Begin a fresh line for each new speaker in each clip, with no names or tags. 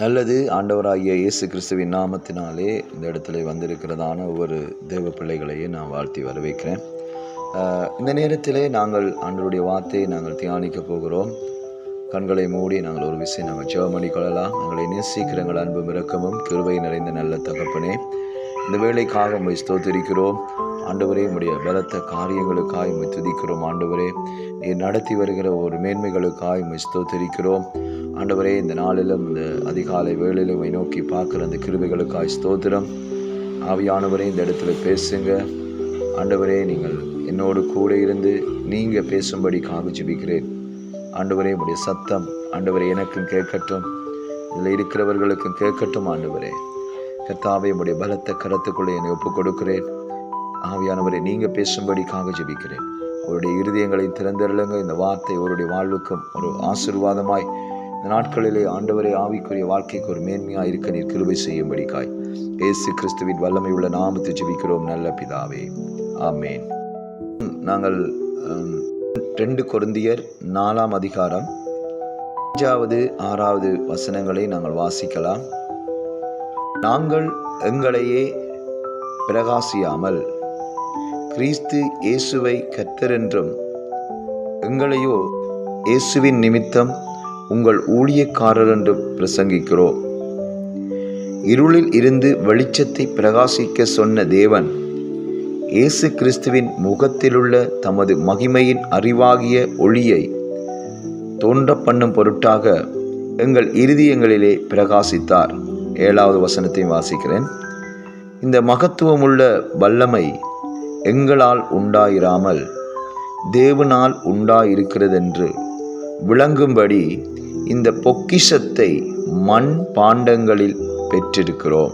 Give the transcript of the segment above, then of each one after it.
நல்லது. ஆண்டவராகிய இயேசு கிறிஸ்துவின் நாமத்தினாலே இந்த இடத்துல வந்திருக்கிறதான ஒவ்வொரு தேவ பிள்ளைகளையே நான் வாழ்த்தி வரவேற்கிறேன். இந்த நேரத்திலே நாங்கள் ஆண்டவருடைய வார்த்தையை நாங்கள் தியானிக்க போகிறோம். கண்களை மூடி நாங்கள் ஒரு விஷயம் நாங்கள் ஜெபம் பண்ணிக்கொள்ளலாம். எங்களை நேசிக்கிற எங்கள் அன்பும் இரக்கமும் கிருவை நிறைந்த நல்ல தகப்பனே. இந்த வேலைக்காக உண்மை ஸ்தோத்திரிக்கிறோம். ஆண்டவரே உடைய பலத்த காரியங்களுக்காய் உண்மை துதிக்கிறோம். ஆண்டவரே நீ நடத்தி வருகிற ஒரு மேன்மைகளுக்காய் உண்மை ஸ்தோத்திரிக்கிறோம். ஆண்டவரே இந்த நாளிலும் இந்த அதிகாலை வேளையிலும் நோக்கி பார்க்குற அந்த கிருபைகளுக்காய் ஸ்தோத்திரம். ஆவியானவரே இந்த இடத்துல பேசுங்க. ஆண்டவரே நீங்கள் என்னோடு கூட இருந்து நீங்கள் பேசும்படி காவு ஜிபிக்கிறேன். ஆண்டவரே உடைய சத்தம் ஆண்டவரே எனக்கும் கேட்கட்டும். இதில் இருக்கிறவர்களுக்கும் கேட்கட்டும் ஆண்டவரே. கத்தாவை உடைய பலத்த கரத்துக்குள்ளே என்னை ஒப்புக் கொடுக்கிறேன் ஆவியானவரை நீங்கள் பேசும்படி காக ஜெபிக்கிறேன். அவருடைய இருதயங்களை திறந்தருளுங்க. இந்த வார்த்தை அவருடைய வாழ்வுக்கும் ஒரு ஆசீர்வாதமாய் இந்த நாட்களிலே ஆண்டவரே ஆவிக்குரிய வாழ்க்கைக்கு ஒரு மேன்மையாக இருக்க நீர் கிருபை செய்யும்படிக்காய். இயேசு கிறிஸ்துவின் வல்லமை உள்ள நாமத்தை ஜெபிக்கிறோம் நல்ல பிதாவே. ஆமேன். நாங்கள் ரெண்டு குருந்தியர் நாலாம் அதிகாரம் அஞ்சாவது ஆறாவது வசனங்களை நாங்கள் வாசிக்கலாம். நாங்கள் எங்களையே பிரகாசியாமல் கிறிஸ்து இயேசுவை கர்த்தரென்றும் எங்களையோ இயேசுவின் நிமித்தம் உங்கள் ஊழியக்காரர் என்று பிரசங்கிக்கிறோம் இருளில் இருந்து வெளிச்சத்தை பிரகாசிக்க சொன்ன தேவன் இயேசு கிறிஸ்துவின் முகத்திலுள்ள தமது மகிமையின் அறிவாகிய ஒளியை தோன்ற பண்ணும் பொருட்டாக எங்கள் இருதயங்களிலே பிரகாசித்தார். ஏழாவது வசனத்தையும் வாசிக்கிறேன். இந்த மகத்துவமுள்ள வல்லமை எங்களால் உண்டாயிராமல் தேவனால் உண்டாயிருக்கிறதென்று விளங்கும்படி இந்த பொக்கிஷத்தை மண் பாண்டங்களில் பெற்றிருக்கிறோம்.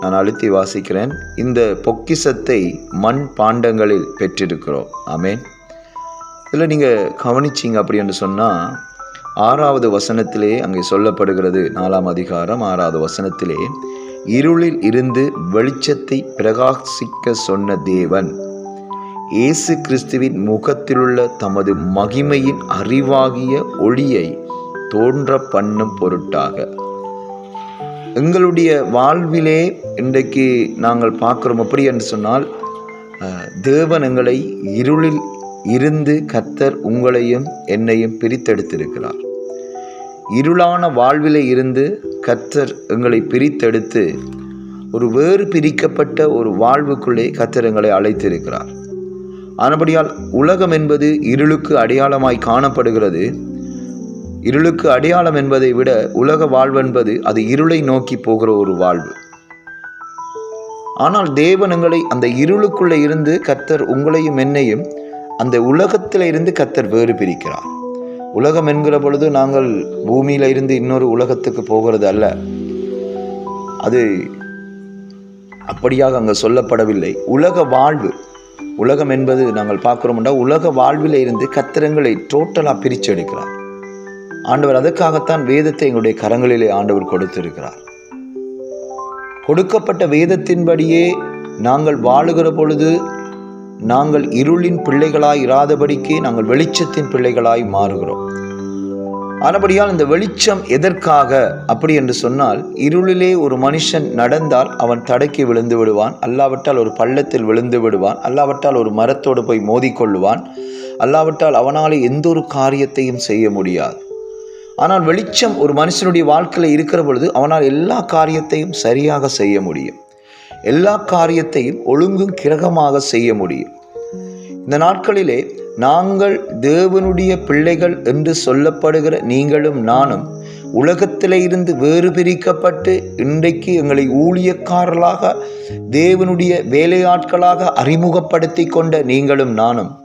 நான் அழுத்தி வாசிக்கிறேன். இந்த பொக்கிஷத்தை மண் பாண்டங்களில் பெற்றிருக்கிறோம். ஆமேன். இதில் நீங்கள் கவனிச்சிங்க அப்படின்னு சொன்னால் ஆறாவது வசனத்திலே அங்கே சொல்லப்படுகிறது நாலாம் அதிகாரம் ஆறாவது வசனத்திலே இருளில் இருந்து வெளிச்சத்தை பிரகாசிக்க சொன்ன தேவன் இயேசு கிறிஸ்துவின் முகத்திலுள்ள தமது மகிமையின் அறிவாகிய ஒளியை தோன்ற பண்ணும் பொருட்டாக. எங்களுடைய வாழ்விலே இன்றைக்கு நாங்கள் பார்க்குறோம் எப்படி என்று சொன்னால் தேவனங்களை தேவன் எங்களை இருளில் இருந்து கத்தர் உங்களையும் என்னையும் பிரித்தெடுத்திருக்கிறார். இருளான வாழ்விலே இருந்து கத்தர் எங்களை பிரித்தெடுத்து ஒரு வேறு பிரிக்கப்பட்ட ஒரு வாழ்வுக்குள்ளே கத்தர் எங்களை அழைத்திருக்கிறார். ஆனபடியால் உலகம் என்பது இருளுக்கு அடையாளமாய் காணப்படுகிறது. இருளுக்கு அடையாளம் என்பதை விட உலக வாழ்வென்பது அது இருளை நோக்கி போகிற ஒரு வாழ்வு. ஆனால் தேவனங்களை அந்த இருளுக்குள்ளே இருந்து கத்தர் உங்களையும் என்னையும் அந்த உலகத்தில் இருந்து கத்தர் வேறு பிரிக்கிறார். உலகம் என்கிற பொழுது நாங்கள் பூமியில் இருந்து இன்னொரு உலகத்துக்கு போகிறது அல்ல. அது அப்படியாக அங்கே சொல்லப்படவில்லை. உலக வாழ்வு உலகம் என்பது நாங்கள் பார்க்குறோம்னா உலக வாழ்வில் இருந்து கத்திரங்களை டோட்டலாக பிரித்து எடுக்கிறார். ஆண்டவர் அதற்காகத்தான் வேதத்தை எங்களுடைய கரங்களிலே ஆண்டவர் கொடுத்திருக்கிறார். கொடுக்கப்பட்ட வேதத்தின்படியே நாங்கள் வாழுகிற பொழுது நாங்கள் இருளின் பிள்ளைகளாய் இராதபடிக்கு நாங்கள் வெளிச்சத்தின் பிள்ளைகளாய் மாறுகிறோம். ஆனபடியால் இந்த வெளிச்சம் எதற்காக? அப்படி என்று சொன்னால் இருளிலே ஒரு மனுஷன் நடந்தால் அவன் தடக்கி விழுந்து விடுவான். அல்லாவிட்டால் ஒரு பள்ளத்தில் விழுந்து விடுவான். அல்லாவிட்டால் ஒரு மரத்தோடு போய் மோதிக்கொள்ளுவான். அல்லாவிட்டால் அவனாலே எந்த ஒரு காரியத்தையும் செய்ய முடியாது. ஆனால் வெளிச்சம் ஒரு மனுஷனுடைய வாழ்க்கையில் இருக்கிற பொழுது அவனால் எல்லா காரியத்தையும் சரியாக செய்ய முடியும். எல்லா காரியத்தையும் ஒழுங்கும் கிரகமாக செய்ய முடியும். இந்த நாட்களிலே நாங்கள் தேவனுடைய பிள்ளைகள் என்று சொல்லப்படுகிற நீங்களும் நானும் உலகத்திலே இருந்து வேறு பிரிக்கப்பட்டு இன்றைக்கு எங்களை ஊழியக்காரர்களாக தேவனுடைய வேலையாட்களாக அறிமுகப்படுத்தி கொண்ட நீங்களும் நானும்.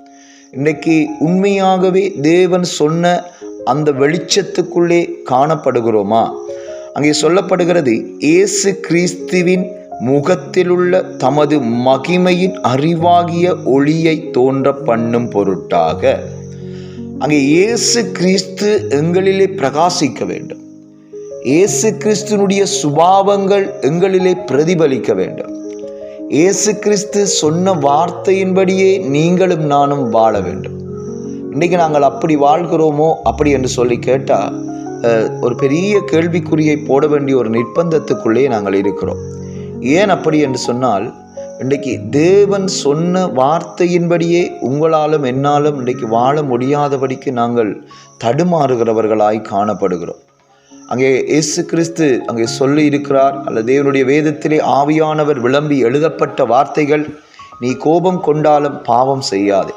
இன்றைக்கு உண்மையாகவே தேவன் சொன்ன அந்த வெளிச்சத்துக்குள்ளே காணப்படுகிறோமா? அங்கே சொல்லப்படுகிறது இயேசு கிறிஸ்துவின் முகத்திலுள்ள தமது மகிமையின் அறிவாகிய ஒளியை தோன்ற பண்ணும் பொருட்டாக அங்கே இயேசு கிறிஸ்து எங்களிலே பிரகாசிக்க வேண்டும். இயேசு கிறிஸ்துனுடைய சுபாவங்கள் எங்களிலே பிரதிபலிக்க வேண்டும். இயேசு கிறிஸ்து சொன்ன வார்த்தையின்படியே நீங்களும் நானும் வாழ வேண்டும். இன்றைக்கி நாங்கள் அப்படி வாழ்கிறோமோ அப்படி என்று சொல்லி கேட்டால் ஒரு பெரிய கேள்விக்குறியை போட வேண்டிய ஒரு நிர்பந்தத்துக்குள்ளேயே நாங்கள் இருக்கிறோம். ஏன் அப்படி என்று சொன்னால் இன்றைக்கு தேவன் சொன்ன வார்த்தையின்படியே உங்களாலும் என்னாலும் இன்றைக்கு வாழ முடியாதபடிக்கு நாங்கள் தடுமாறுகிறவர்களாய் காணப்படுகிறோம். அங்கே இயேசு கிறிஸ்து அங்கே சொல்லி இருக்கிறார் அல்லது தேவனுடைய வேதத்திலே ஆவியானவர் விளம்பி எழுதப்பட்ட வார்த்தைகள் நீ கோபம் கொண்டாலும் பாவம் செய்யாதே.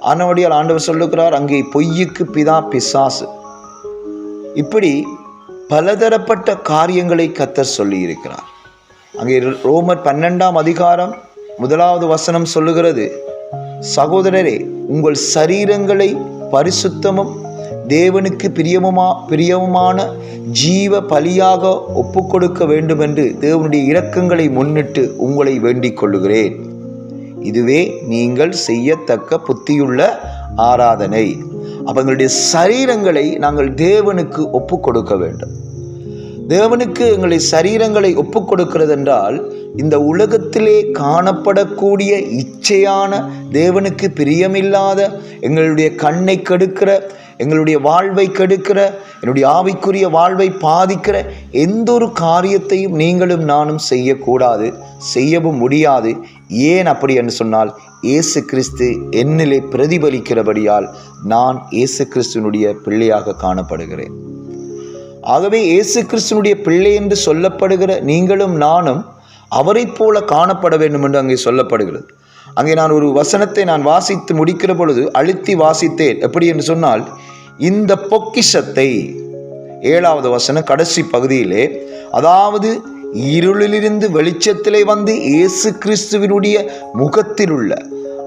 ஆனவடியால் ஆண்டவர் சொல்லுகிறார் அங்கே பொய்யுக்கு பிதா பிசாசு. இப்படி பலதரப்பட்ட காரியங்களை கத்தர் சொல்லியிருக்கிறார். அங்கே ரோமர் பன்னெண்டாம் அதிகாரம் முதலாவது வசனம் சொல்லுகிறது சகோதரரே உங்கள் சரீரங்களை பரிசுத்தமும் தேவனுக்கு பிரியமுமா பிரியமுமான ஜீவ பலியாக ஒப்புக்கொடுக்க வேண்டும் என்று தேவனுடைய இரக்கங்களை முன்னிட்டு உங்களை வேண்டிக் கொள்ளுகிறேன். இதுவே நீங்கள் செய்யத்தக்க புத்தியுள்ள ஆராதனை. அவங்களுடைய எங்களுடைய சரீரங்களை நாங்கள் தேவனுக்கு ஒப்பு கொடுக்க வேண்டும். தேவனுக்கு எங்களை சரீரங்களை ஒப்பு கொடுக்கிறது என்றால் இந்த உலகத்திலே காணப்படக்கூடிய இச்சையான தேவனுக்கு பிரியமில்லாத எங்களுடைய கண்ணை கெடுக்கிற எங்களுடைய வாழ்வை கெடுக்கிற என்னுடைய ஆவிக்குரிய வாழ்வை பாதிக்கிற எந்த ஒரு காரியத்தையும் நீங்களும் நானும் செய்யக்கூடாது செய்யவும் முடியாது. ஏன் அப்படி என்று சொன்னால் இயேசு கிறிஸ்து என்னிலே பிரதிபலிக்கிறபடியால் நான் இயேசு கிறிஸ்துனுடைய பிள்ளையாக காணப்படுகிறேன். ஆகவே இயேசு கிறிஸ்துனுடைய பிள்ளை என்று சொல்லப்படுகிற நீங்களும் நானும் அவரைப் போல காணப்பட வேண்டும் என்று அங்கே சொல்லப்படுகிறது. அங்கே நான் ஒரு வசனத்தை நான் வாசித்து முடிக்கிற பொழுது அழுத்தி வாசித்தேன். எப்படி என்று சொன்னால் இந்த பொக்கிஷத்தை ஏழாவது வசனம் கடைசி பகுதியிலே அதாவது இருளிலிருந்து வெளிச்சத்திலே வந்து இயேசு கிறிஸ்துவினுடைய முகத்தில் உள்ள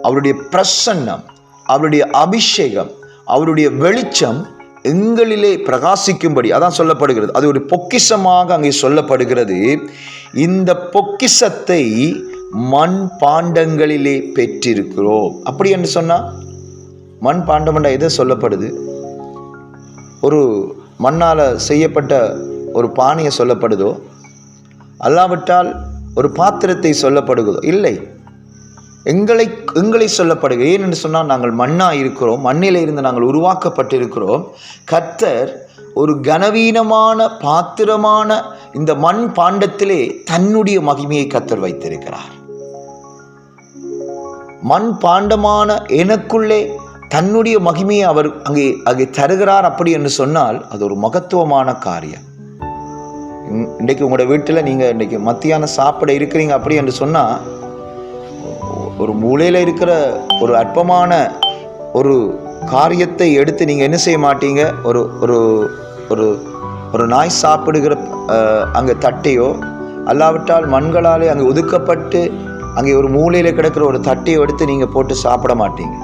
அவருடைய பிரசன்னம் அவருடைய அபிஷேகம் அவருடைய வெளிச்சம் எங்களிலே பிரகாசிக்கும்படி அதான் சொல்லப்படுகிறது. அது ஒரு பொக்கிஷமாக அங்கே சொல்லப்படுகிறது. இந்த பொக்கிஷத்தை மண் பாண்டங்களிலே பெற்றிருக்கிறோம். அப்படி என்று சொன்னால் மண் பாண்டமண்டா எதை சொல்லப்படுது? ஒரு மண்ணால் செய்யப்பட்ட ஒரு பானையை சொல்லப்படுதோ? அல்லாவிட்டால் ஒரு பாத்திரத்தை சொல்லப்படுகிறதோ? இல்லை. எங்களை எங்களை சொல்லப்படுகிறது? ஏன் என்று சொன்னால் நாங்கள் மண்ணாக இருக்கிறோம் மண்ணில் இருந்து நாங்கள் உருவாக்கப்பட்டிருக்கிறோம். கர்த்தர் ஒரு கனவீனமான பாத்திரமான இந்த மண் பாண்டத்திலே தன்னுடைய மகிமையை கத்தர் வைத்திருக்கிறார். மண் பாண்டமான எனக்குள்ளே தன்னுடைய மகிமையை அவர் அங்கே அங்கே தருகிறார் அப்படி என்று சொன்னால் அது ஒரு மகத்துவமான காரியம். இன்றைக்கு உங்களோட வீட்டில் நீங்கள் இன்றைக்கி மத்தியானம் சாப்பிட இருக்கிறீங்க அப்படி என்று சொன்னால் ஒரு மூலையில் இருக்கிற ஒரு அற்பமான ஒரு காரியத்தை எடுத்து நீங்கள் என்ன செய்ய மாட்டீங்க? ஒரு ஒரு ஒரு ஒரு நாய் சாப்பிடுகிற அங்கே தட்டையோ அல்லாவிட்டால் மண்களாலே அங்கே ஒதுக்கப்பட்டு அங்கே ஒரு மூலையில் கிடக்கிற ஒரு தட்டையோ எடுத்து நீங்கள் போட்டு சாப்பிட மாட்டீங்க.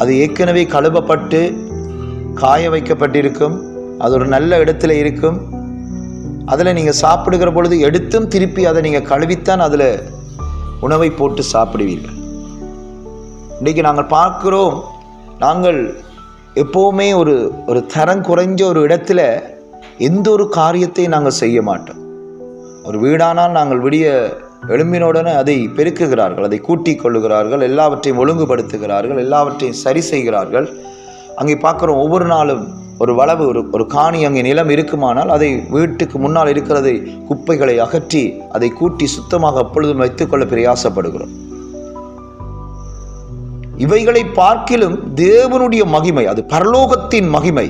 அது ஏற்கனவே கழுவப்பட்டு காய வைக்கப்பட்டிருக்கும் அது ஒரு நல்ல இடத்துல இருக்கும். அதில் நீங்கள் சாப்பிடுகிற பொழுது எடுத்தும் திருப்பி அதை நீங்கள் கழுவித்தான் அதில் உணவை போட்டு சாப்பிடுவீர்கள். இன்றைக்கு நாங்கள் பார்க்குறோம் நாங்கள் எப்போவுமே ஒரு ஒரு தரம் குறைஞ்ச ஒரு இடத்துல எந்த ஒரு காரியத்தையும் நாங்கள் செய்ய மாட்டோம். ஒரு வீடானால் நாங்கள் விடிய எழும்பினுடனே அதை பெருக்குகிறார்கள் அதை கூட்டிக் கொள்ளுகிறார்கள் எல்லாவற்றையும் ஒழுங்குபடுத்துகிறார்கள் எல்லாவற்றையும் சரி செய்கிறார்கள். அங்கே பார்க்குறோம் ஒவ்வொரு நாளும் ஒரு வளவு ஒரு ஒரு காணி அங்கே நிலம் இருக்குமானால் அதை வீட்டுக்கு முன்னால் இருக்கிறதை குப்பைகளை அகற்றி அதை கூட்டி சுத்தமாக அப்பொழுதும் வைத்துக்கொள்ள பிரயாசப்படுகிறோம். இவைகளை பார்க்கிலும் தேவனுடைய மகிமை அது பரலோகத்தின் மகிமை.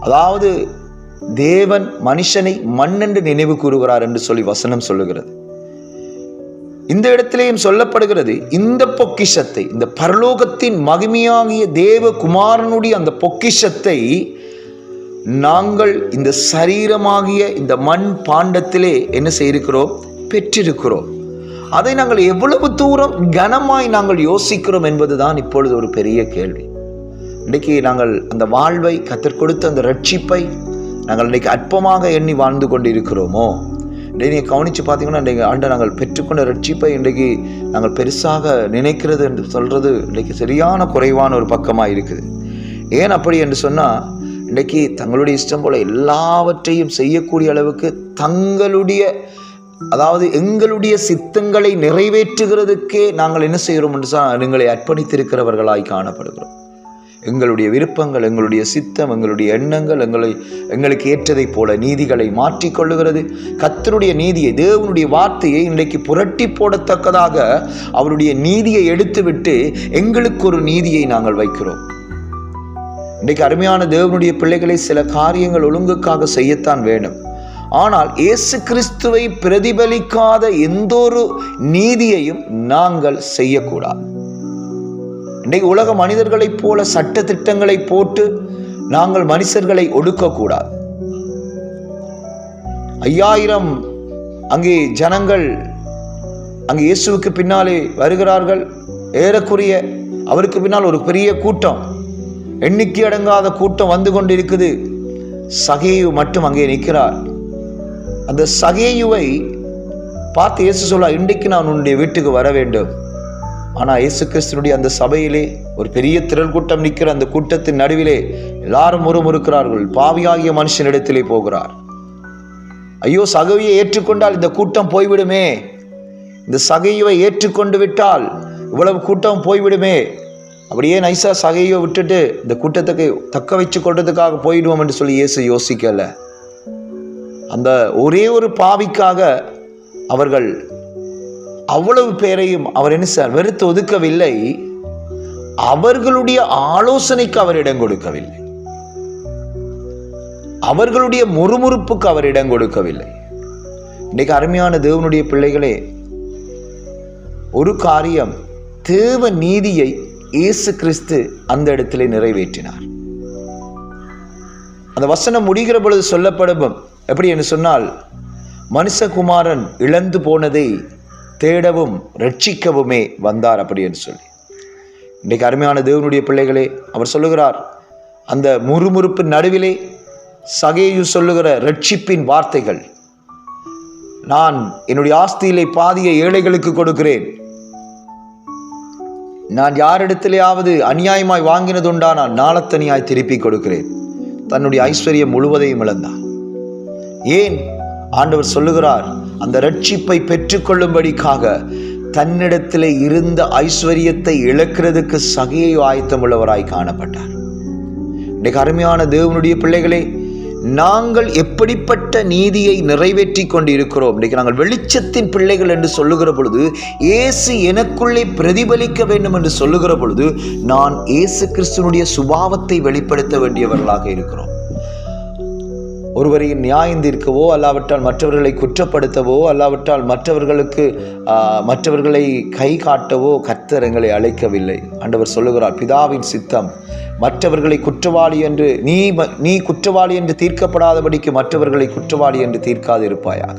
அதாவது தேவன் மனுஷனை மண்ணென்று நினைவு கூறுகிறார் என்று சொல்லி வசனம் சொல்லுகிறது. இந்த இடத்திலேயும் சொல்லப்படுகிறது இந்த பொக்கிஷத்தை இந்த பரலோகத்தின் மகிமையாகிய தேவ குமாரனுடைய அந்த பொக்கிஷத்தை நாங்கள் இந்த சரீரமாகிய இந்த மண் பாண்டத்திலே என்ன செய்திருக்கிறோம்? பெற்றிருக்கிறோம். அதை நாங்கள் எவ்வளவு தூரம் கனமாய் நாங்கள் யோசிக்கிறோம் என்பதுதான் இப்பொழுது ஒரு பெரிய கேள்வி. இன்றைக்கு நாங்கள் அந்த வாழ்வை கத்தர் கொடுத்த அந்த ரட்சிப்பை நாங்கள் இன்றைக்கு அற்பமாக எண்ணி வாழ்ந்து கொண்டு இருக்கிறோமோ இன்றைக்கு கவனித்து பார்த்தீங்கன்னா இன்றைக்கு ஆண்டு நாங்கள் பெற்றுக்கொண்ட ரட்சிப்பை இன்றைக்கு நாங்கள் பெருசாக நினைக்கிறது என்று சொல்கிறது இன்றைக்கு சரியான குறைவான ஒரு பக்கமாக இருக்குது. ஏன் அப்படி என்று சொன்னால் இன்றைக்கு தங்களுடைய இஷ்டம் போல எல்லாவற்றையும் செய்யக்கூடிய அளவுக்கு தங்களுடைய அதாவது எங்களுடைய சித்தங்களை நிறைவேற்றுகிறதுக்கே நாங்கள் என்ன செய்கிறோம் என்று சொன்னால் எங்களை அர்ப்பணித்திருக்கிறவர்களாய் காணப்படுகிறோம். எங்களுடைய விருப்பங்கள் எங்களுடைய சித்தம் எங்களுடைய எண்ணங்கள் எங்களை எங்களுக்கு ஏற்றதைப் போல நீதிகளை மாற்றிக்கொள்ளுகிறது. கத்தருடைய நீதியை தேவனுடைய வார்த்தையை இன்றைக்கு புரட்டி போடத்தக்கதாக அவருடைய நீதியை எடுத்துவிட்டு எங்களுக்கு ஒரு நீதியை நாங்கள் வைக்கிறோம். இன்றைக்கு அருமையான தேவனுடைய பிள்ளைகளை சில காரியங்கள் ஒழுங்குக்காக செய்யத்தான் வேணும். ஆனால் இயேசு கிறிஸ்துவை பிரதிபலிக்காத எந்த ஒரு நீதியையும் நாங்கள் செய்யக்கூடாது. இன்றைக்கு உலக மனிதர்களைப் போல சட்ட திட்டங்களை போட்டு நாங்கள் மனுஷர்களை ஒடுக்கக்கூடாது. ஐயாயிரம் அங்கே ஜனங்கள் அங்கே இயேசுவுக்கு பின்னாலே வருகிறார்கள். ஏறக்குறைய அவருக்கு பின்னால் ஒரு பெரிய கூட்டம். எண்ணிக்கை அடங்காத கூட்டம் வந்து கொண்டிருக்குது. சகேயு மட்டும் அங்கே நிற்கிறார். அந்த சகேயுவை பார்த்து இயேசு சொல்ல இன்றைக்கு நான் உன்னுடைய வீட்டுக்கு வர வேண்டும். ஆனால் இயேசு கிறிஸ்தனுடைய அந்த சபையிலே ஒரு பெரிய திரள் கூட்டம் நிற்கிற அந்த கூட்டத்தின் நடுவிலே எல்லாரும் முறுமுறுக்கிறார்கள். பாவியாகிய மனுஷனிடத்திலே போகிறார். ஐயோ சகவியை ஏற்றுக்கொண்டால் இந்த கூட்டம் போய்விடுமே. இந்த சகையுவை ஏற்றுக்கொண்டு விட்டால் இவ்வளவு கூட்டம் போய்விடுமே. அப்படியே நைசா சகையோ விட்டுட்டு இந்த கூட்டத்துக்கு தக்க வச்சு கொள்றதுக்காக போயிடுவோம் என்று சொல்லி இயேசு யோசிக்கல. அந்த ஒரே ஒரு பாவிக்காக அவர்கள் அவ்வளவு பேரையும் அவர் என்ன சார் வெறுத்து ஒதுக்கவில்லை. அவர்களுடைய ஆலோசனைக்கு அவர் இடம் கொடுக்கவில்லை. அவர்களுடைய முறுமுறுப்புக்கு அவர் இடம் கொடுக்கவில்லை. இன்னைக்கு அருமையான தேவனுடைய பிள்ளைகளே ஒரு காரியம் தேவ நீதியை இயேசு கிறிஸ்து அந்த இடத்திலே நிறைவேற்றினார். அந்த வசனம் முடிகிற பொழுது சொல்லப்படும் எப்படி என்று சொன்னால் மனுஷகுமாரன் இழந்து போனதை தேடவும் ரட்சிக்கவுமே வந்தார் அப்படி என்று சொல்லி. இன்றைக்கு அருமையான தேவனுடைய பிள்ளைகளே அவர் சொல்லுகிறார் அந்த முறுமுறுப்பு நடுவிலே சகையு சொல்லுகிற ரட்சிப்பின் வார்த்தைகள் நான் என்னுடைய ஆஸ்தியிலே பாதிய ஏழைகளுக்கு கொடுக்கிறேன் நான் யாரிடத்திலேயாவது அநியாயமாய் வாங்கினதுண்டா நான் நாளத்தனியாய் திருப்பி கொடுக்கிறேன். தன்னுடைய ஐஸ்வர்யம் முழுவதையும் இழந்தான் ஏன்? ஆண்டவர் சொல்லுகிறார் அந்த ரட்சிப்பை பெற்றுக்கொள்ளும்படிக்காக தன்னிடத்தில் இருந்த ஐஸ்வர்யத்தை இழக்கிறதுக்கு சகையை ஆயத்தமுள்ளவராய் காணப்பட்டார். இன்றைக்கு அருமையான தேவனுடைய பிள்ளைகளே நாங்கள் எப்படிப்பட்ட நீதியை நிறைவேற்றி கொண்டு இருக்கிறோம் இன்றைக்கு நாங்கள் வெளிச்சத்தின் பிள்ளைகள் என்று சொல்லுகிற பொழுது இயேசு எனக்குள்ளே பிரதிபலிக்க வேண்டும் என்று சொல்லுகிற பொழுது நான் இயேசு கிறிஸ்துனுடைய சுபாவத்தை வெளிப்படுத்த வேண்டியவர்களாக இருக்கிறோம். ஒருவரை நியாயந்தீர்க்கவோ அல்லாவிட்டால் மற்றவர்களை குற்றப்படுத்தவோ அல்லாவிட்டால் மற்றவர்களுக்கு மற்றவர்களை கை காட்டவோ கர்த்தர் எங்களை அழைக்கவில்லை. ஆண்டவர் சொல்லுகிறார் பிதாவின் சித்தம் மற்றவர்களை குற்றவாளி என்று நீ நீ குற்றவாளி என்று தீர்க்கப்படாதபடிக்கு மற்றவர்களை குற்றவாளி என்று தீர்க்காதிருப்பாயாக.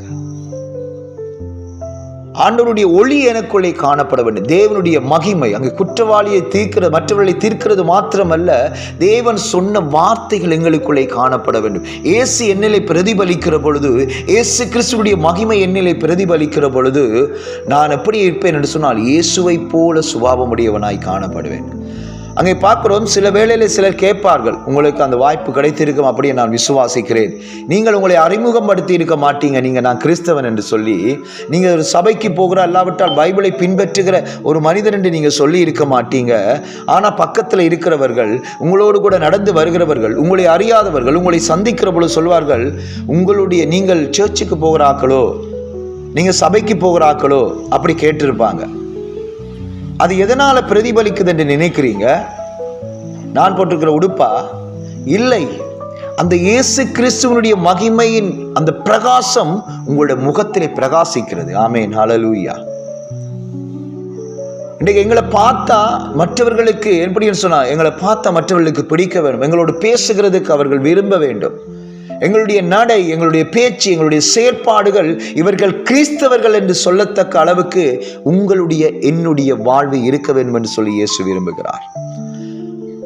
ஆண்டவருடைய ஒளி எனக்குள்ளே காணப்பட வேண்டும். தேவனுடைய மகிமை அங்கு குற்றவாளியை தீர்க்கிறது மற்றவர்களை தீர்க்கிறது மாத்திரமல்ல தேவன் சொன்ன வார்த்தைகள் எங்களுக்குள்ளே காணப்பட வேண்டும். இயேசு என்னிலே பிரதிபலிக்கிற பொழுது இயேசு கிறிஸ்துடைய மகிமை என்னிலே பிரதிபலிக்கிற பொழுது நான் எப்படி இருப்பேன் என்று சொன்னால் இயேசுவை போல சுபாவமுடையவனாய் காணப்படுவேன். அங்கே பார்க்கிறோம் சில வேளையில் சிலர் கேட்பார்கள் உங்களுக்கு அந்த வாய்ப்பு கிடைத்திருக்கும் அப்படியே நான் விசுவாசிக்கிறேன். நீங்கள் உங்களை அறிமுகப்படுத்தி இருக்க மாட்டீங்க நீங்கள் நான் கிறிஸ்தவன் என்று சொல்லி நீங்கள் ஒரு சபைக்கு போகிற அல்லாவிட்டால் பைபிளை பின்பற்றுகிற ஒரு மனிதன் என்று நீங்கள் சொல்லி இருக்க மாட்டீங்க. ஆனால் பக்கத்தில் இருக்கிறவர்கள் உங்களோடு கூட நடந்து வருகிறவர்கள் உங்களை அறியாதவர்கள் உங்களை சந்திக்கிற பொழுது சொல்வார்கள் உங்களுடைய நீங்கள் சர்ச்சுக்கு போகிற ஆக்களோ நீங்கள் சபைக்கு போகிற ஆக்களோ அப்படி கேட்டிருப்பாங்க. அது எதனால் பிரதிபலிக்குது என்று நினைக்கிறீங்க? நான் போட்டிருக்கிற உடுப்பா? இல்லை. அந்த இயேசு கிறிஸ்துவனுடைய மகிமையின் அந்த பிரகாசம் உங்களுடைய முகத்திலே பிரகாசிக்கிறது. ஆமேன். ஹலலூயா இன்றைக்கு எங்களை பார்த்தா மற்றவர்களுக்கு எப்படின்னு சொன்னால் எங்களை பார்த்தா மற்றவர்களுக்கு பிடிக்க வேண்டும். எங்களோடு பேசுகிறதுக்கு அவர்கள் விரும்ப வேண்டும். எங்களுடைய நடை எங்களுடைய பேச்சு எங்களுடைய செயற்பாடுகள் இவர்கள் கிறிஸ்தவர்கள் என்று சொல்லத்தக்க அளவுக்கு உங்களுடைய என்னுடைய வாழ்வு இருக்க வேண்டும் என்று சொல்லி இயேசு விரும்புகிறார்.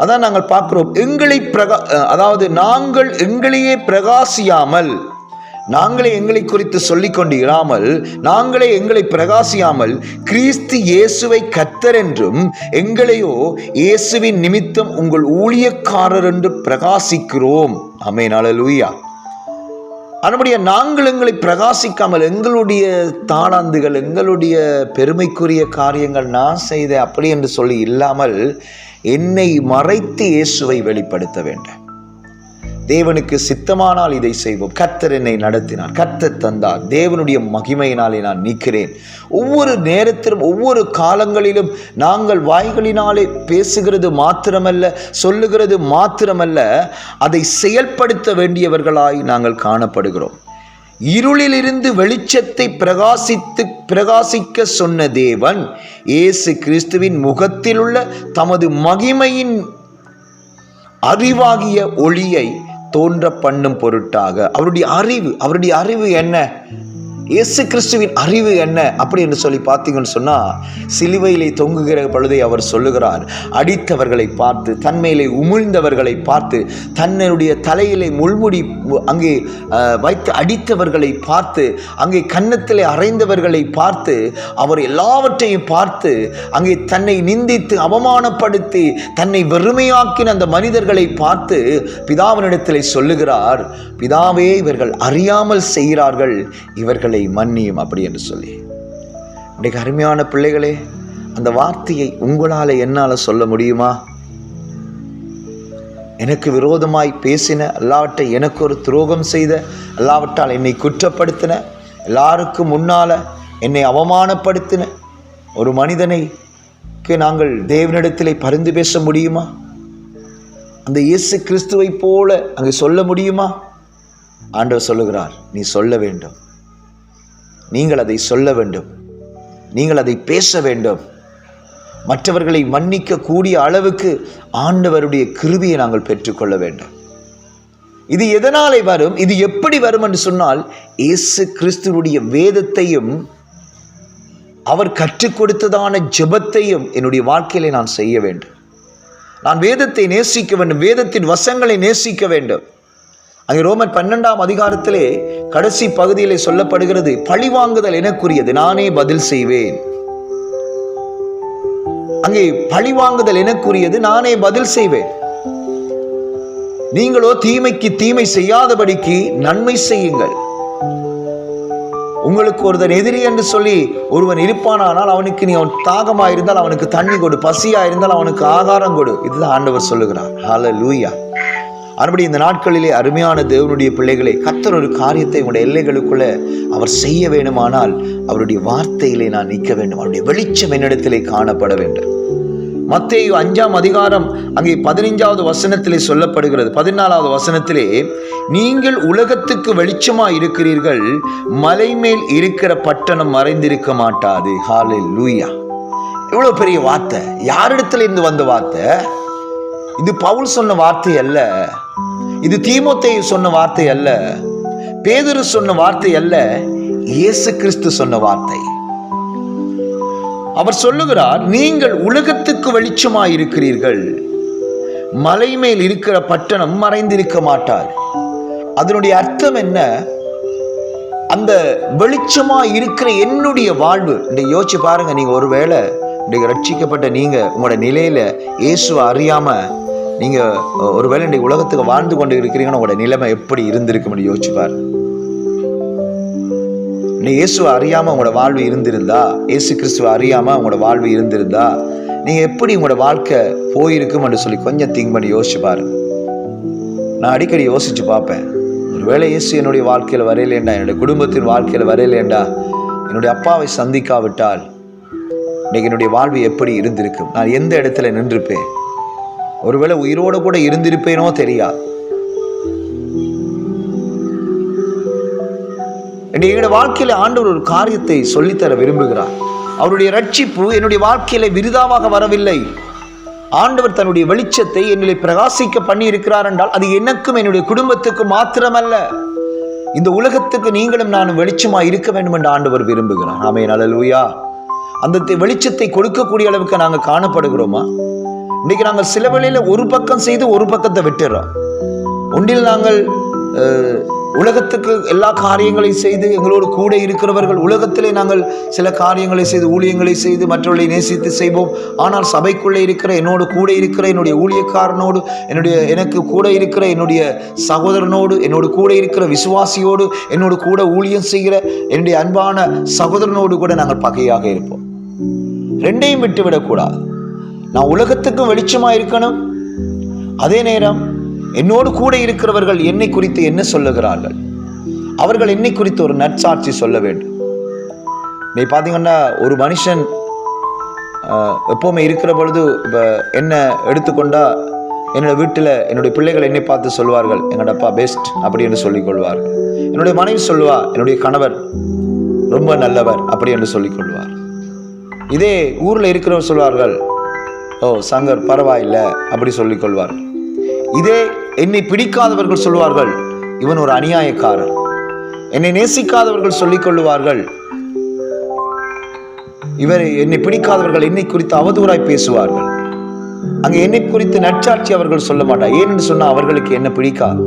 அதான் நாங்கள் பார்க்கிறோம். எங்களை பிரகா அதாவது நாங்கள் எங்களையே பிரகாசியாமல் நாங்களே எங்களை குறித்து சொல்லிக் கொண்டு இராமல் நாங்களே எங்களை பிரகாசியாமல் கிறிஸ்து இயேசுவை கத்தர் என்றும் எங்களையோ இயேசுவின் நிமித்தம் உங்கள் ஊழியக்காரர் என்று பிரகாசிக்கிறோம். அமேன் லூயா அதனுடைய நாங்கள் எங்களை பிரகாசிக்காமல் எங்களுடைய தாளாந்துகள் எங்களுடைய பெருமைக்குரிய காரியங்கள் நான் செய்த அப்படி என்று சொல்லி இல்லாமல் என்னை மறைத்து இயேசுவை வெளிப்படுத்த வேண்டும். தேவனுக்கு சித்தமானால் இதை செய்வோம். கர்த்தர் என்னை நடத்தினார். கர்த்தர் தந்தார். தேவனுடைய மகிமையினாலே நான் நிற்கிறேன். ஒவ்வொரு நேரத்திலும் ஒவ்வொரு காலங்களிலும் நாங்கள் வாய்களினாலே பேசுகிறது மாத்திரமல்ல சொல்லுகிறது மாத்திரமல்ல அதை செயல்படுத்த வேண்டியவர்களாய் நாங்கள் காணப்படுகிறோம். இருளிலிருந்து வெளிச்சத்தை பிரகாசித்து பிரகாசிக்க சொன்ன தேவன் இயேசு கிறிஸ்துவின் முகத்திலுள்ள தமது மகிமையின் அறிவாகிய ஒளியை தோன்ற பண்ணும் பொருட்டாக. அவருடைய அறிவு அவருடைய அறிவு என்ன? இயேசு கிறிஸ்துவின் அறிவு என்ன அப்படி என்று சொல்லி பார்த்தீங்கன்னு சொன்னால் சிலுவையிலே தொங்குகிற பொழுதே அவர் சொல்லுகிறார். அடித்தவர்களை பார்த்து தன்மையிலே உமிழ்ந்தவர்களை பார்த்து தன்னுடைய தலையிலே முள்முடி அங்கே வைத்து அடித்தவர்களை பார்த்து அங்கே கன்னத்திலே அறைந்தவர்களை பார்த்து அவர் எல்லாவற்றையும் பார்த்து அங்கே தன்னை நிந்தித்து அவமானப்படுத்தி தன்னை வெறுமையாக்கின அந்த மனிதர்களை பார்த்து பிதாவினிடத்திலே சொல்லுகிறார் பிதாவே இவர்கள் அறியாமல் செய்கிறார்கள் இவர்கள் மன்னியும் அப்படி என்று சொல்லி. இன்றைக்கு அருமையான பிள்ளைகளே அந்த வார்த்தையை உங்களால் என்னால் சொல்ல முடியுமா? எனக்கு விரோதமாய் பேசின எல்லாவற்றை எனக்கு ஒரு துரோகம் செய்த எல்லாவற்றால் என்னை குற்றப்படுத்தின எல்லாருக்கும் முன்னால் என்னை அவமானப்படுத்தின ஒரு மனிதனைக்கு நாங்கள் தேவனிடத்திலே பரிந்து பேச முடியுமா? அந்த இயேசு கிறிஸ்துவை போல அங்கே சொல்ல முடியுமா? ஆண்டவர் சொல்லுகிறார் நீ சொல்ல வேண்டும். நீங்கள் அதை சொல்ல வேண்டும். நீங்கள் அதை பேச வேண்டும். மற்றவர்களை மன்னிக்க கூடிய அளவுக்கு ஆண்டவருடைய கிருபியை நாங்கள் பெற்றுக்கொள்ள வேண்டும். இது எதனாலே வரும்? இது எப்படி வரும் என்று சொன்னால் இயேசு கிறிஸ்துவுடைய வேதத்தையும் அவர் கற்றுக் கொடுத்ததான ஜெபத்தையும் என்னுடைய வாழ்க்கையிலே நான் செய்ய வேண்டும். நான் வேதத்தை நேசிக்க வேண்டும். வேதத்தின் வசங்களை நேசிக்க வேண்டும். அங்கே ரோமர் பன்னெண்டாம் அதிகாரத்திலே கடைசி பகுதியிலே சொல்லப்படுகிறது பழிவாங்குதல் எனக்குரியது நானே பதில் செய்வேன். அங்கே பழிவாங்குதல் எனக்குரியது நானே பதில் செய்வேன். நீங்களோ தீமைக்கு தீமை செய்யாதபடிக்கு நன்மை செய்யுங்கள். உங்களுக்கு ஒருத்தன் எதிரி என்று சொல்லி ஒருவன் இருப்பானானால் அவனுக்கு நீ அவன் தாகமாக இருந்தால் அவனுக்கு தண்ணி கொடு பசியாக இருந்தால் அவனுக்கு ஆகாரம் கொடு. இதுதான் ஆண்டவர் சொல்லுகிறார். ஹலோ லூயா அறுபடி இந்த நாட்களிலே அருமையான தேவனுடைய பிள்ளைகளை கத்தர் ஒரு காரியத்தை உங்களுடைய எல்லைகளுக்குள்ள அவர் செய்ய வேண்டுமானால் அவருடைய வார்த்தையிலே நான் நிற்க வேண்டும். அவருடைய வெளிச்சம் என்னிடத்திலே காணப்பட வேண்டும். மத்தேயு அஞ்சாம் அதிகாரம் அங்கே பதினைஞ்சாவது வசனத்திலே சொல்லப்படுகிறது. பதினாலாவது வசனத்திலே நீங்கள் உலகத்துக்கு வெளிச்சமா இருக்கிறீர்கள் மலை மேல் இருக்கிற பட்டணம் மறைந்திருக்க மாட்டாது. ஹாலில் லூயா இவ்வளோ பெரிய வார்த்தை. யாரிடத்துல இருந்து வந்த வார்த்தை? இது பவுல் சொன்ன வார்த்தை அல்ல இது தீமோத்தேயு சொன்ன வார்த்தை அல்ல பேதரு சொன்ன வார்த்தை அல்ல இயேசு கிறிஸ்து சொன்ன வார்த்தை. அவர் சொல்லுகிறார் நீங்கள் உலகத்துக்கு வெளிச்சமாய் இருக்கிறீர்கள் மலை மேல் இருக்கிற பட்டணம் மறைந்திருக்க மாட்டார். அதனுடைய அர்த்தம் என்ன? அந்த வெளிச்சமாக இருக்கிற என்னுடைய வாழ்வு. இந்த யோசிச்சு பாருங்க நீங்க ஒருவேளை இன்றைக்கு ரட்சிக்கப்பட்ட நீங்கள் உங்களோட நிலையில் இயேசுவை அறியாமல் நீங்கள் ஒருவேளை இன்றைக்கு உலகத்துக்கு வாழ்ந்து கொண்டு இருக்கிறீங்கன்னு உங்களோட நிலைமை எப்படி இருந்திருக்கும்னு யோசிச்சு நீ இயேசுவை அறியாமல் உங்களோட வாழ்வு இருந்திருந்தா இயேசு கிறிஸ்துவை அறியாமல் உங்களோட வாழ்வு இருந்திருந்தா நீங்கள் எப்படி உங்களோட வாழ்க்கை போயிருக்கும் என்று சொல்லி கொஞ்சம் திங்க் பண்ணி யோசிச்சு பாருங்க நான் அடிக்கடி யோசிச்சு பார்ப்பேன். ஒருவேளை இயேசு என்னுடைய வாழ்க்கையில் வரையிலேண்டா என்னுடைய குடும்பத்தின் வாழ்க்கையில் வரையிலேண்டா என்னுடைய அப்பாவை சந்திக்காவிட்டால் இன்னைக்கு என்னுடைய வாழ்வு எப்படி இருந்திருக்கும்? நான் எந்த இடத்துல நின்றிருப்பேன்? ஒருவேளை உயிரோடு கூட இருந்திருப்பேனோ தெரியாது என்னுடைய வாழ்க்கையில ஆண்டவர் ஒரு காரியத்தை சொல்லித்தர விரும்புகிறார். அவருடைய ரட்சிப்பு என்னுடைய வாழ்க்கையில விருதாவாக வரவில்லை. ஆண்டவர் தன்னுடைய வெளிச்சத்தை என்னுடைய பிரகாசிக்க பண்ணி இருக்கிறார் என்றால் அது எனக்கும் என்னுடைய குடும்பத்துக்கும் மாத்திரமல்ல. இந்த உலகத்துக்கு நீங்களும் நானும் வெளிச்சமாக இருக்க வேண்டும் என்று ஆண்டவர் விரும்புகிறார். ஆமே நல்லலூயா அந்த வெளிச்சத்தை கொடுக்கக்கூடிய அளவுக்கு நாங்கள் காணப்படுகிறோமா? இன்னைக்கு நாங்கள் சில வழியில் ஒரு பக்கம் செய்து ஒரு பக்கத்தை விட்டுறோம். ஒன்றில் நாங்கள் உலகத்துக்கு எல்லா காரியங்களையும் செய்து எங்களோடு கூட இருக்கிறவர்கள் உலகத்திலே நாங்கள் சில காரியங்களை செய்து ஊழியங்களை செய்து மற்றவர்களை நேசித்து செய்வோம். ஆனால் சபைக்குள்ளே இருக்கிற என்னோடு கூட இருக்கிற என்னுடைய ஊழியக்காரனோடு என்னுடைய எனக்கு கூட இருக்கிற என்னுடைய சகோதரனோடு என்னோடு கூட இருக்கிற விசுவாசியோடு என்னோடு கூட ஊழியம் செய்கிற என்னுடைய அன்பான சகோதரனோடு கூட நாங்கள் பகையாக இருப்போம். ரெண்டையும் விட்டுவிடக்கூடாது. நான் உலகத்துக்கும் வெளிச்சமாக இருக்கணும் அதே நேரம் என்னோடு கூட இருக்கிறவர்கள் என்னை குறித்து என்ன சொல்லுகிறார்கள்? அவர்கள் என்னை குறித்து ஒரு நற்சாட்சி சொல்ல வேண்டும். நீ பார்த்தீங்கன்னா ஒரு மனுஷன் எப்போவுமே இருக்கிற பொழுது இப்போ என்ன எடுத்துக்கொண்டா என்னோட வீட்டில் என்னுடைய பிள்ளைகள் என்னை பார்த்து சொல்வார்கள் என்னோட அப்பா பெஸ்ட் அப்படி என்று சொல்லிக் கொள்வார் என்னுடைய மனைவி சொல்லுவா என்னுடைய கணவர் ரொம்ப நல்லவர் அப்படி என்று சொல்லிக் கொள்வார். இதே ஊரில் இருக்கிறவர் சொல்வார்கள் ஓ சங்கர் பரவாயில்லை அப்படி சொல்லிக் கொள்வார் இதே என்னை பிடிக்காதவர்கள் சொல்வார்கள் இவன் ஒரு அநியாயக்காரன். என்னை நேசிக்காதவர்கள் சொல்லிக் கொள்ளுவார்கள் இவர் என்னை பிடிக்காதவர்கள் என்னை குறித்து அவதூறாய் பேசுவார்கள். அங்கே என்னை குறித்து நற்சாட்சி அவர்கள் சொல்ல மாட்டார். ஏனென்று சொன்னால் அவர்களுக்கு என்ன பிடிக்காது.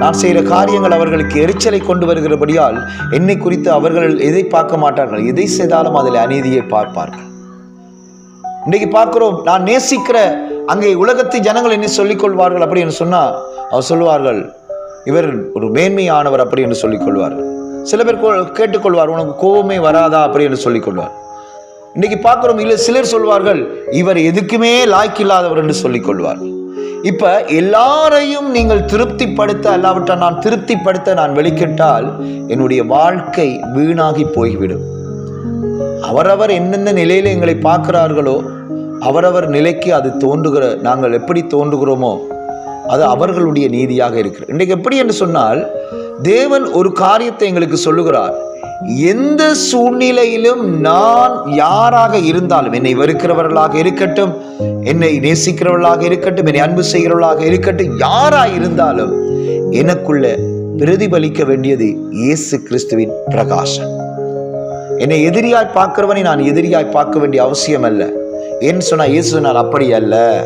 நான் செய்கிற காரியங்கள் அவர்களுக்கு எரிச்சலை கொண்டு வருகிறபடியால் என்னை குறித்து அவர்கள் எதை பார்க்க மாட்டார்கள்? எதை செய்தாலும் அதில் அநீதியை பார்ப்பார்கள். இன்றைக்கு பார்க்கிறோம் நான் நேசிக்கிற அங்கே உலகத்து ஜனங்கள் என்ன சொல்லிக் கொள்வார்கள் அப்படி என்று சொன்னால் அவர் சொல்லுவார்கள் இவர் ஒரு மேன்மையானவர் அப்படி என்று சொல்லிக் கொள்வார்கள் சில பேர் கேட்டுக்கொள்வார் உனக்கு கோபமே வராதா? அப்படி என்று சொல்லிக் கொள்வார் இன்னைக்கு பார்க்குறோம் இல்லை சிலர் சொல்வார்கள் இவர் எதுக்குமே லாய்க்கில்லாதவர் என்று சொல்லிக் கொள்வார்கள் இப்போ எல்லாரையும் நீங்கள் திருப்திப்படுத்த அல்லாவிட்ட நான் திருப்திப்படுத்த நான் வெளிக்கிட்டால் என்னுடைய வாழ்க்கை வீணாகி போய்விடும். அவரவர் எந்தெந்த நிலையில் எங்களை பார்க்கிறார்களோ அவரவர் நிலைக்கு அது தோன்றுகிற நாங்கள் எப்படி தோன்றுகிறோமோ அது அவர்களுடைய நீதியாக இருக்கிறது. இன்றைக்கு எப்படி என்று சொன்னால் தேவன் ஒரு காரியத்தை எங்களுக்கு சொல்லுகிறார். எந்த சூழ்நிலையிலும் நான் யாராக இருந்தாலும் என்னை வெறுக்கிறவர்களாக இருக்கட்டும் என்னை நேசிக்கிறவர்களாக இருக்கட்டும் என்னை அன்பு செய்கிறவர்களாக இருக்கட்டும் யாராக இருந்தாலும் எனக்குள்ள பிரதிபலிக்க வேண்டியது இயேசு கிறிஸ்துவின் பிரகாசம். என்னை எதிரியாய் பார்க்கிறவனை நான் எதிரியாய் பார்க்க வேண்டிய அவசியம் அல்ல ஏன்னு சொன்னா இயேசு சொன்னால் அப்படி அல்ல.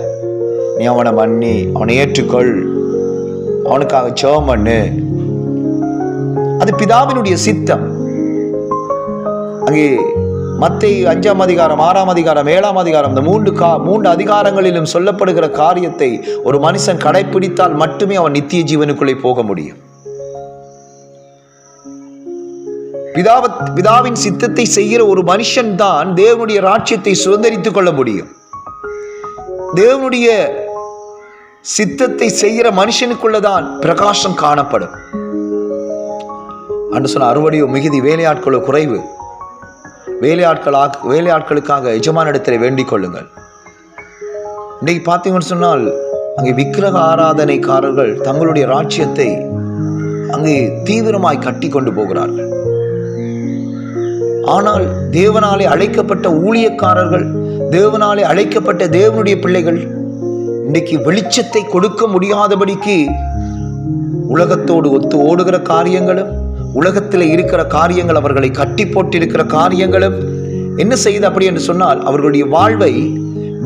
நீ அவனை மன்னி அவனை ஏற்றுக்கொள். அவனுக்காக ஜெபம் பண்ணு. அது பிதாவினுடைய சித்தம். அங்கே மத்திய அஞ்சாம் அதிகாரம் ஆறாம் அதிகாரம் ஏழாம் அதிகாரம் இந்த மூன்று கா மூன்று அதிகாரங்களிலும் சொல்லப்படுகிற காரியத்தை ஒரு மனுஷன் கடைப்பிடித்தால் மட்டுமே அவன் நித்திய ஜீவனுக்குள்ளே போக முடியும். பிதாவ பிதாவின் சித்தத்தை செய்கிற ஒரு மனுஷன் தான் தேவனுடைய ராட்சியத்தை சுதந்திரித்துக் கொள்ள முடியும். தேவனுடைய சித்தத்தை செய்கிற மனுஷனுக்குள்ளதான் பிரகாசம் காணப்படும். அன்று சொன்ன அறுவடையோ மிகுதி வேலையாட்களோ குறைவு. வேலையாட்களாக வேலையாட்களுக்காக எஜமானிடத்தில் வேண்டிக் கொள்ளுங்கள். இன்னைக்கு பார்த்தீங்கன்னு சொன்னால் அங்கே விக்கிரக ஆராதனைக்காரர்கள் தங்களுடைய ராஜ்யத்தை அங்கே தீவிரமாய் கட்டி கொண்டு போகிறார்கள். ஆனால் தேவனாலே அழைக்கப்பட்ட ஊழியக்காரர்கள் தேவனாலே அழைக்கப்பட்ட தேவனுடைய பிள்ளைகள் இன்னைக்கு வெளிச்சத்தை கொடுக்க முடியாதபடிக்கு உலகத்தோடு ஒத்து ஓடுகிற காரியங்களும் உலகத்தில் இருக்கிற காரியங்கள் அவர்களை கட்டி போட்டிருக்கிற காரியங்களும் என்ன செய்யுது அப்படி என்று சொன்னால் அவர்களுடைய வாழ்வை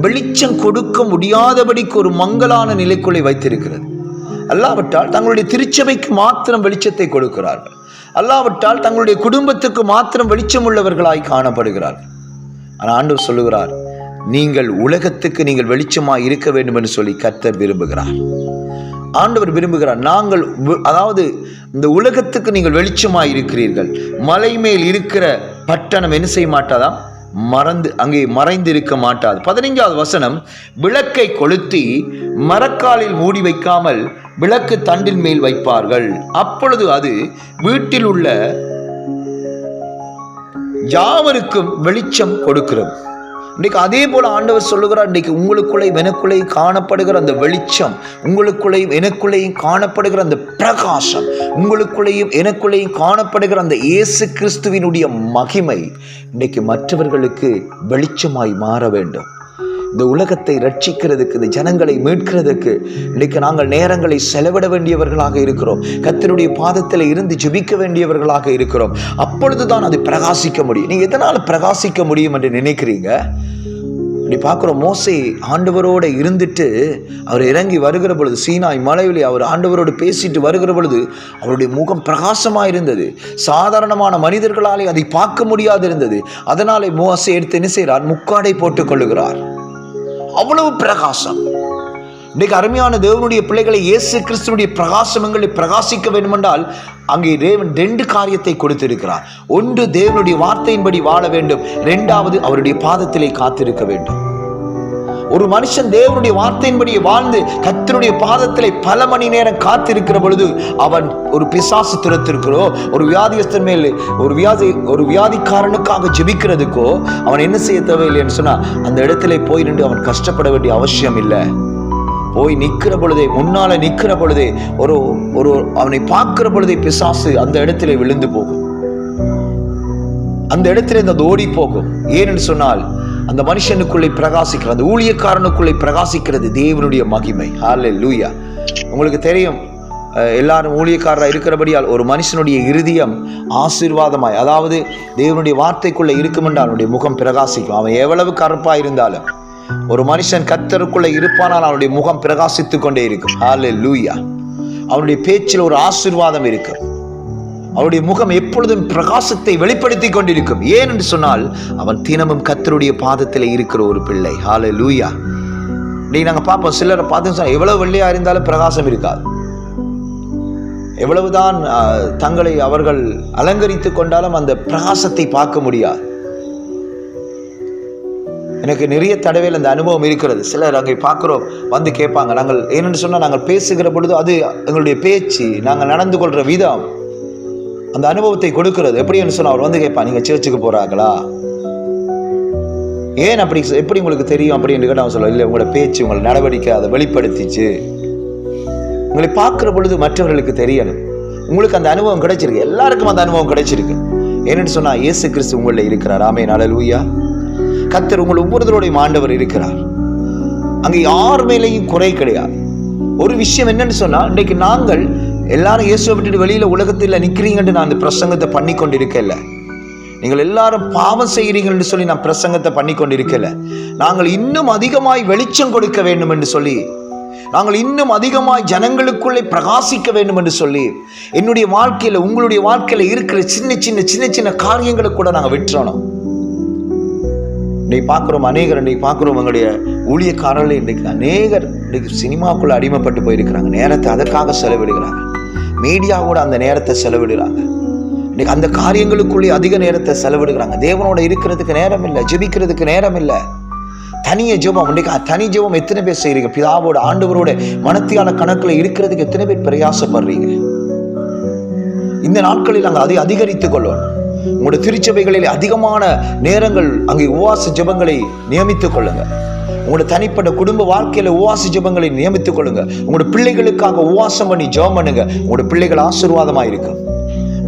வெளிச்சம் கொடுக்க முடியாதபடிக்கு ஒரு மங்கலான நிலைக்குள்ளே வைத்திருக்கிறது. அல்லாவிட்டால் தங்களுடைய திருச்சபைக்கு மாத்திரம் வெளிச்சத்தை கொடுக்கிறார்கள். அல்லாவிட்டால் தங்களுடைய குடும்பத்துக்கு மாத்திரம் வெளிச்சம் உள்ளவர்களாய் காணப்படுகிறார்கள். ஆனால் ஆண்டவர் சொல்லுகிறார் நீங்கள் உலகத்துக்கு நீங்கள் வெளிச்சமாய் இருக்க வேண்டும் என்று சொல்லி கத்த விரும்புகிறார். ஆண்டவர் விரும்புகிறார். நாங்கள் அதாவது இந்த உலகத்துக்கு நீங்கள் வெளிச்சமாக இருக்கிறீர்கள் மலை மேல் இருக்கிற பட்டணம் என்ன செய்ய மாட்டாதாம்? மறந்து அங்கே மறைந்து இருக்க மாட்டாது. பதினைஞ்சாவது வசனம் விளக்கை கொளுத்தி மரக்காலில் மூடி வைக்காமல் விளக்கு தண்டில் மேல் வைப்பார்கள். அப்பொழுது அது வீட்டில் உள்ள யாவருக்கும் வெளிச்சம் கொடுக்கிறது. இன்றைக்கு அதே போல் ஆண்டவர் சொல்லுகிறார் இன்றைக்கு உங்களுக்குள்ளே எனக்குள்ளேயும் காணப்படுகிற அந்த வெளிச்சம் உங்களுக்குள்ளேயும் எனக்குள்ளேயும் காணப்படுகிற அந்த பிரகாசம் உங்களுக்குள்ளேயும் எனக்குள்ளேயும் காணப்படுகிற அந்த இயேசு கிறிஸ்துவினுடைய மகிமை இன்றைக்கு மற்றவர்களுக்கு வெளிச்சமாய் மாற வேண்டும். இந்த உலகத்தை ரட்சிக்கிறதுக்கு இந்த ஜனங்களை மீட்கிறதுக்கு இன்றைக்கு நாங்கள் நேரங்களை செலவிட வேண்டியவர்களாக இருக்கிறோம். கத்தருடைய பாதத்தில் இருந்து ஜெபிக்க வேண்டியவர்களாக இருக்கிறோம். அப்பொழுதுதான் அது பிரகாசிக்க முடியும். நீ எதனால் பிரகாசிக்க முடியும் என்று நினைக்கிறீங்க? இப்படி பார்க்குறோம் மோசை ஆண்டவரோட இருந்துட்டு அவர் இறங்கி வருகிற பொழுது சீனாய் மலையிலே அவர் ஆண்டவரோடு பேசிட்டு வருகிற பொழுது அவருடைய முகம் பிரகாசமாக இருந்தது சாதாரணமான மனிதர்களாலே அதை பார்க்க முடியாது இருந்தது அதனாலே மோசை எடுத்து என்ன செய்கிறார்? முக்காடை போட்டுக்கொள்ளுகிறார். அவ்வளவு பிரகாசம். இன்றைக்கு அருமையான தேவனுடைய பிள்ளைகளை இயேசு கிறிஸ்துவனுடைய பிரகாசம் எங்களை பிரகாசிக்க வேண்டுமென்றால் அங்கே தேவன் ரெண்டு காரியத்தை கொடுத்திருக்கிறார். ஒன்று தேவனுடைய வார்த்தையின்படி வாழ வேண்டும். ரெண்டாவது அவருடைய பாதத்திலே காத்திருக்க வேண்டும். ஒரு மனுஷன் தேவனுடைய வார்த்தையின்படி வாழ்ந்து கத்தருடைய பாதத்திலே பல மணி நேரம் காத்திருக்கிற பொழுது அவன் ஒரு பிசாசு துரத்திருக்கிறோ ஒரு வியாதியஸ்தன் மேல் ஒரு வியாதி ஒரு வியாதிக்காரனுக்காக ஜெபிக்கிறதுக்கோ அவன் என்ன செய்ய தேவையில்லைன்னு சொன்னா அந்த இடத்துல போய் நின்று அவன் கஷ்டப்பட வேண்டிய அவசியம் இல்லை. போய் நிற்கிற பொழுதே முன்னால் நிற்கிற பொழுதே ஒரு ஒரு அவனை பார்க்கிற பொழுதே பிசாசு அந்த இடத்துல விழுந்து போகும். அந்த இடத்துல அது ஓடி போகும். ஏனென்று சொன்னால் அந்த மனுஷனுக்குள்ளே பிரகாசிக்கிற அந்த ஊழியக்காரனுக்குள்ளே பிரகாசிக்கிறது தேவனுடைய மகிமை. ஹாலே லூயா உங்களுக்கு தெரியும் எல்லாரும் ஊழியக்காரராக இருக்கிறபடியால் ஒரு மனுஷனுடைய இருதயம் ஆசீர்வாதமாய் அதாவது தேவனுடைய வார்த்தைக்குள்ளே இருக்குமென்றால் அவனுடைய முகம் பிரகாசிக்கும். அவன் எவ்வளவு கருப்பாக இருந்தாலும் ஒரு மனுஷன் கத்தருக்குள்ளே இருப்பானால் அவனுடைய முகம் பிரகாசித்து கொண்டே இருக்கும். ஹாலே லூயா அவனுடைய பேச்சில் ஒரு ஆசீர்வாதம் இருக்கும். அவருடைய முகம் எப்பொழுதும் பிரகாசத்தை வெளிப்படுத்தி கொண்டிருக்கும். ஏன் என்று சொன்னால் அவன் தினமும் கத்தருடைய பாதத்தில் இருக்கிற ஒரு பிள்ளை. ஹாலே லூயா நீ நாங்கள் பார்ப்போம் சிலரை பார்த்து சொன்னால் எவ்வளவு வெள்ளையா இருந்தாலும் பிரகாசம் இருக்காது. எவ்வளவுதான் தங்களை அவர்கள் அலங்கரித்து கொண்டாலும் அந்த பிரகாசத்தை பார்க்க முடியாது. எனக்கு நிறைய தடவையில் அந்த அனுபவம் இருக்கிறது. சிலர் அங்கே பார்க்குறோம் வந்து கேட்பாங்க. நாங்கள் ஏனென்று சொன்னால் நாங்கள் பேசுகிற பொழுது அது எங்களுடைய பேச்சு நாங்கள் நடந்து கொள்கிற விதம். அந்த அனுபவத்தை கொடுக்கிறது. எப்படின்னு சொன்னால் அவர் வந்து கேட்பான் நீங்க சர்ச்சுக்கு போறாங்களா ஏன் அப்படி எப்படி உங்களுக்கு தெரியும்? அப்படின்னு கேட்டால் அவன் சொல்ல இல்லை உங்களோட பேச்சு உங்களை நடவடிக்கை அதை வெளிப்படுத்திச்சு. உங்களை பார்க்குற பொழுது மற்றவர்களுக்கு தெரியணும். உங்களுக்கு அந்த அனுபவம் கிடைச்சிருக்கு. எல்லாருக்கும் அந்த அனுபவம் கிடைச்சிருக்கு. ஏன்னு சொன்னா இயேசு கிறிஸ்து உங்களில் இருக்கிறார். ஆமே நாளலூயா கத்தர் உங்கள் ஒவ்வொருத்தருடைய ஆண்டவர் இருக்கிறார். அங்கே யார் மேலேயும் குறை கிடையாது. ஒரு விஷயம் என்னன்னு சொன்னால் இன்றைக்கு நாங்கள் எல்லாரும் இயேசுவை விட்டுட்டு வெளியில் உலகத்தில் நிற்கிறீங்கன்ட்டு நான் அந்த பிரசங்கத்தை பண்ணி கொண்டிருக்கல நீங்கள் எல்லாரும் பாவம் செய்கிறீங்கன்னு சொல்லி நான் பிரசங்கத்தை பண்ணி கொண்டிருக்கல நாங்கள் இன்னும் அதிகமாய் வெளிச்சம் கொடுக்க வேண்டும் என்று சொல்லி நாங்கள் இன்னும் அதிகமாய் ஜனங்களுக்குள்ளே பிரகாசிக்க வேண்டும் என்று சொல்லி என்னுடைய வாழ்க்கையில் உங்களுடைய வாழ்க்கையில் இருக்கிற சின்ன சின்ன சின்ன சின்ன காரியங்களை கூட நாங்கள் விட்டுறணும். இன்னைக்கு பார்க்குறோம் அநேகர் இன்னைக்கு பார்க்குறோம் எங்களுடைய ஊழியக்காரர்கள் இன்றைக்கு அநேகர் இன்றைக்கு சினிமாக்குள்ளே அடிமைப்பட்டு போயிருக்கிறாங்க. நேரத்தை அதற்காக செலவிடுகிறாங்க மீடியாவோட அந்த நேரத்தை செலவிடுறாங்க. இன்னைக்கு அந்த காரியங்களுக்குள்ளே அதிக நேரத்தை செலவிடுகிறாங்க. தேவனோட இருக்கிறதுக்கு நேரம் இல்லை ஜெபிக்கிறதுக்கு நேரம் இல்லை. தனிய ஜெபம் இன்னைக்கு தனி ஜெபம் எத்தனை பேர் செய்கிறீங்க பிதாவோட ஆண்டவரோட மனத்தியான கணக்கில் இருக்கிறதுக்கு எத்தனை பேர் பிரயாசப்படுறீங்க? இந்த நாட்களில் நாங்கள் அதை அதிகரித்துக் கொள்ளணும் உங்களுடைய திருச்சபைகளில் அதிகமான நேரங்கள் அங்கே உவாச ஜெபங்களை நியமித்துக் கொள்ளுங்கள். உங்களோட தனிப்பட்ட குடும்ப வாழ்க்கையில் உவாச ஜெபங்களை நியமித்துக் கொள்ளுங்க. உங்களோட பிள்ளைகளுக்காக உவாசம் பண்ணி ஜபம் பண்ணுங்க. உங்களோட பிள்ளைகள் ஆசீர்வாதமாக இருக்கும்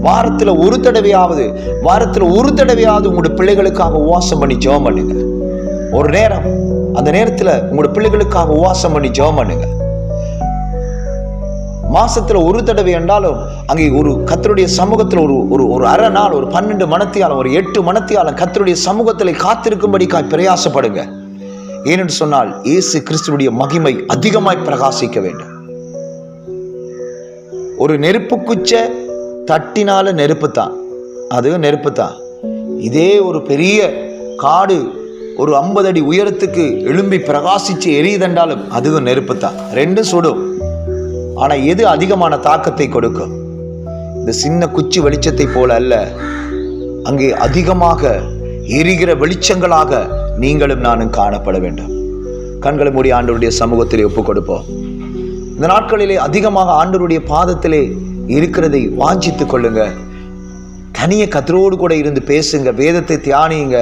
வாரத்தில் ஒரு தடவையாவது வாரத்தில் ஒரு தடவையாவது உங்களோட பிள்ளைகளுக்காக உவாசம் பண்ணி ஜபம் பண்ணுங்க. ஒரு நேரம் அந்த நேரத்தில் உங்களோட பிள்ளைகளுக்காக உவாசம் பண்ணி ஜபம் பண்ணுங்க. மாசத்துல ஒரு தடவை என்றாலும் அங்கே ஒரு கத்தருடைய சமூகத்தில் ஒரு ஒரு ஒரு அரை நாள் ஒரு பன்னெண்டு மணத்தியாலம் ஒரு எட்டு மணத்தியாலம் கத்தருடைய சமூகத்தில் காத்திருக்கும்படிக்காய் பிரயாசப்படுங்க. ஏனென்று சொன்னால் இயேசு கிறிஸ்துவுடைய மகிமை அதிகமாய் பிரகாசிக்க வேண்டும். ஒரு நெருப்பு குச்ச தட்டினால நெருப்பு தான் அது நெருப்பு தான் இதே ஒரு பெரிய காடு ஒரு ஐம்பது அடி உயரத்துக்கு எழும்பி பிரகாசிச்சு எரியுதென்றாலும் அதுவும் நெருப்பு தான் ரெண்டும் சுடும். ஆனால் எது அதிகமான தாக்கத்தை கொடுக்கும்? இந்த சின்ன குச்சி வெளிச்சத்தை போல அல்ல. அங்கே அதிகமாக எரிகிற வெளிச்சங்களாக நீங்களும் நானும் காணப்பட வேண்டும். கண்களை மூடி ஆண்டவருடைய சமூகத்திலே ஒப்புக் கொடுப்போம் இந்த நாட்களிலே அதிகமாக ஆண்டவருடைய பாதத்திலே இருக்கிறதை வாஞ்சித்துக் கொள்ளுங்க. தனிய கத்தரோடு கூட இருந்து பேசுங்க வேதத்தை தியானியுங்க.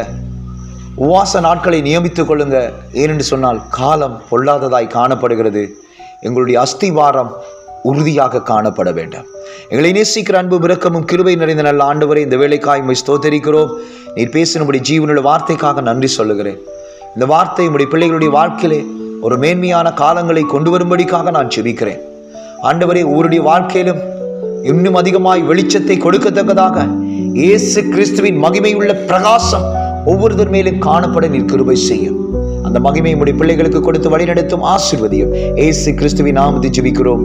உவாச நாட்களை நியமித்துக் கொள்ளுங்க. ஏனென்று சொன்னால் காலம் பொல்லாததாய் காணப்படுகிறது. எங்களுடைய அஸ்திவாரம் உறுதியாக காணப்பட வேண்டும். எங்களை நேசிக்கிற அன்பு இரக்கமும் கிருபை நிறைந்த நல்ல ஆண்டவரை இந்த வேலைக்காய் உம்மை ஸ்தோத்தரிக்கிறோம். நீர் பேசினபடி ஜீவனுடைய வார்த்தைக்காக நன்றி சொல்லுகிறேன். இந்த வார்த்தை உம்முடைய பிள்ளைகளுடைய வாழ்க்கையிலே ஒரு மேன்மையான காலங்களை கொண்டு வரும்படிக்காக நான் செபிக்கிறேன் ஆண்டவரே ஒருடைய வாழ்க்கையிலும் இன்னும் அதிகமாய் வெளிச்சத்தை கொடுக்கத்தக்கதாக இயேசு கிறிஸ்துவின் மகிமையுள்ள பிரகாசம் ஒவ்வொருத்தர் மேலும் காணப்பட நீர் கிருபை செய்யும். அந்த மகிமை உடைய பிள்ளைகளுக்கு கொடுத்து வழிநடத்தும் ஆசிர்வதியும் இயேசு கிறிஸ்துவின் நாமத்தை ஜெபிக்கிறோம்.